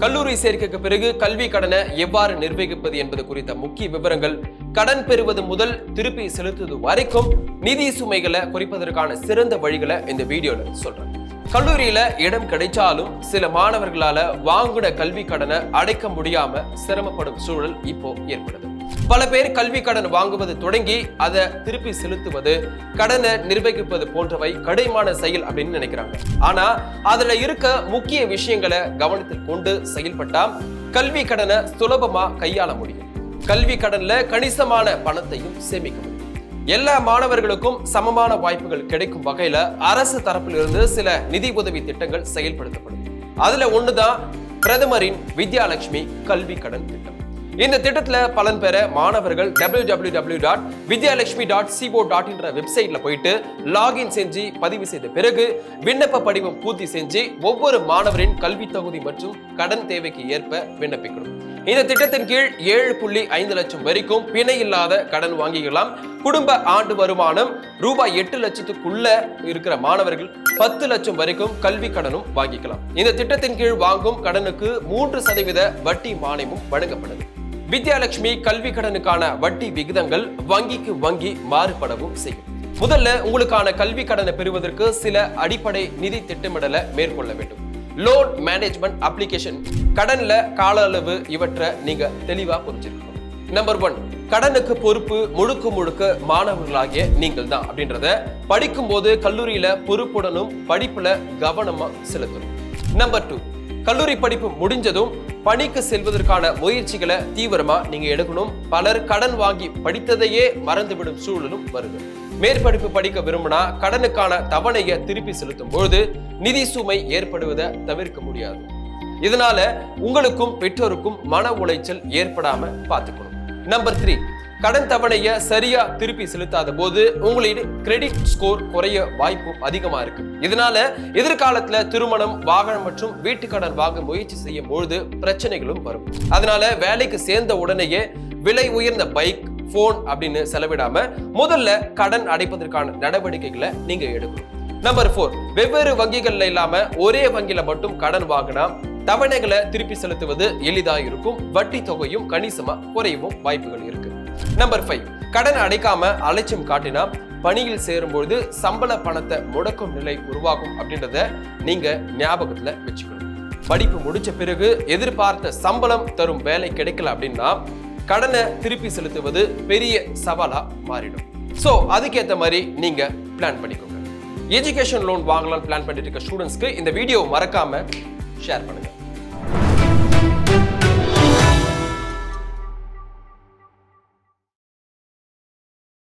கல்லூரி சேர்க்கைக்கு பிறகு கல்வி கடனை எவ்வாறு நிர்வகிப்பது என்பது குறித்த முக்கிய விவரங்கள் கடன் பெறுவது முதல் திருப்பி செலுத்துவது வரைக்கும் நிதி சுமைகளை குறைப்பதற்கான சிறந்த வழிகளை இந்த வீடியோல சொல்றேன். கல்லூரியில இடம் கிடைச்சாலும் சில மாணவர்களால வாங்கின கல்வி கடனை அடைக்க முடியாம சிரமப்படும் சூழல் இப்போ ஏற்படுது. பல பேர் கல்வி கடன் வாங்குவது தொடங்கி அதை திருப்பி செலுத்துவது கடனை நிர்வகிப்பது போன்றவை கடைமான செயல் அப்படின்னு நினைக்கிறாங்க. ஆனா அதுல இருக்க முக்கிய விஷயங்களை கவனத்தில் கொண்டு செயல்பட்டா கல்வி கடனை சுலபமா கையாள முடியும். கல்வி கடன்ல கணிசமான பணத்தையும் சேமிக்க முடியும். எல்லா மாணவர்களுக்கும் சமமான வாய்ப்புகள் கிடைக்கும் வகையில அரசு தரப்பிலிருந்து சில நிதி உதவி திட்டங்கள் செயல்படுத்தப்படும். அதுல ஒண்ணுதான் பிரதமரின் வித்யாலட்சுமி கல்வி கடன் திட்டம். இந்த திட்டத்தில் பலன் பெற மாணவர்கள் W W W dot Vidyalakshmi dot co dot என்ற வெப்சைட்ல போயிட்டு லாகின் செஞ்சு பதிவு செய்த பிறகு விண்ணப்ப படிவம் பூர்த்தி செஞ்சு ஒவ்வொரு மாணவரின் கல்வி தகுதி மற்றும் கடன் தேவைக்கு ஏற்ப விண்ணப்பிக்கணும். இந்த திட்டத்தின் கீழ் ஏழு புள்ளி ஐந்து லட்சம் வரைக்கும் பிணை இல்லாத கடன் வாங்கிக்கலாம். குடும்ப ஆண்டு வருமானம் ரூபாய் எட்டு லட்சத்துக்குள்ள இருக்கிற மாணவர்கள் பத்து லட்சம் வரைக்கும் கல்வி கடனும் வாங்கிக்கலாம். இந்த திட்டத்தின் கீழ் வாங்கும் கடனுக்கு மூன்று சதவீத வட்டி மானியமும் வழங்கப்படுது. வித்யாலட்சுமி கல்வி கடனுக்கான வட்டி விகிதங்கள் வங்கிக்கு வங்கி மாறுபடவும் செய்யும். முதல்ல உங்களுக்கான கல்வி கடனை பெறுவதற்கு சில அடிப்படை நிதி திட்டமிடலை மேற்கொள்ள வேண்டும். லோன் மேனேஜ்மெண்ட் அப்ளிகேஷன் கடன்ல கால அளவு இவற்றை நீங்க தெளிவா புரிஞ்சிருக்கணும் நம்பர் ஒன் கடனுக்கு பொறுப்பு முழுக்க முழுக்க மாணவர்களாகிய நீங்கள் தான் அப்படின்றத படிக்கும் போது கல்லூரியில பொறுப்புடனும் படிப்புல கவனமா செலுத்தணும். நம்பர் டூ கல்லூரி படிப்பு முடிஞ்சதும் பணிக்கு செல்வதற்கான முயற்சிகளை தீவிரமா நீங்க எடுக்கணும். பலர் கடன் வாங்கி படித்ததையே மறந்துவிடும் சூழலும் வருது. மேற்படிப்பு படிக்க விரும்பினா கடனுக்கான தவணையை திருப்பி செலுத்தும் பொழுது நிதி சுமை ஏற்படுவதை தவிர்க்க முடியாது. இதனால உங்களுக்கும் பெற்றோருக்கும் மன உளைச்சல் ஏற்படாம பார்த்துக்கணும். நம்பர் த்ரீ கடன் தவணையை சரியா திருப்பி செலுத்தாத போது உங்களுடைய கிரெடிட் ஸ்கோர் குறைய வாய்ப்பும் அதிகமா இருக்கு. இதனால எதிர்காலத்துல திருமணம் வாகனம் மற்றும் வீட்டு கடன் வாங்க முயற்சி செய்யும் பொழுது பிரச்சனைகளும் வரும். அதனால வேலைக்கு சேர்ந்த உடனேயே விலை உயர்ந்த பைக் போன் அப்படின்னு செலவிடாம முதல்ல கடன் அடைப்பதற்கான நடவடிக்கைகளை நீங்க எடுக்கணும். நம்பர் ஃபோர் வெவ்வேறு வங்கிகள்ல இல்லாம ஒரே வங்கியில மட்டும் கடன் வாங்கினா தவணைகளை திருப்பி செலுத்துவது எளிதாக இருக்கும். வட்டி தொகையும் கணிசமா குறையவும் வாய்ப்புகள் இருக்கும் நம்பர் ஃபைவ் கடன் அடைக்காம அலட்சியம் காட்டினா பணியில் சேரும்பொழுது சம்பள பணத்தை முடக்கும் நிலை உருவாகும் அப்படின்றத நீங்க ஞாபகத்துல வச்சுக்கணும். படிப்பு முடிச்ச பிறகு எதிர்பார்த்த சம்பளம் தரும் வேலை கிடைக்கல அப்படின்னா கடனை திருப்பி செலுத்துவது பெரிய சவாலா மாறிடும். ஸோ அதுக்கேற்ற மாதிரி நீங்க பிளான் பண்ணிக்கோங்க. எஜுகேஷன் லோன் வாங்கலாம் பிளான் பண்ணிட்டு இருக்க ஸ்டூடெண்ட்ஸ்க்கு இந்த வீடியோ மறக்காம ஷேர் பண்ணுங்க.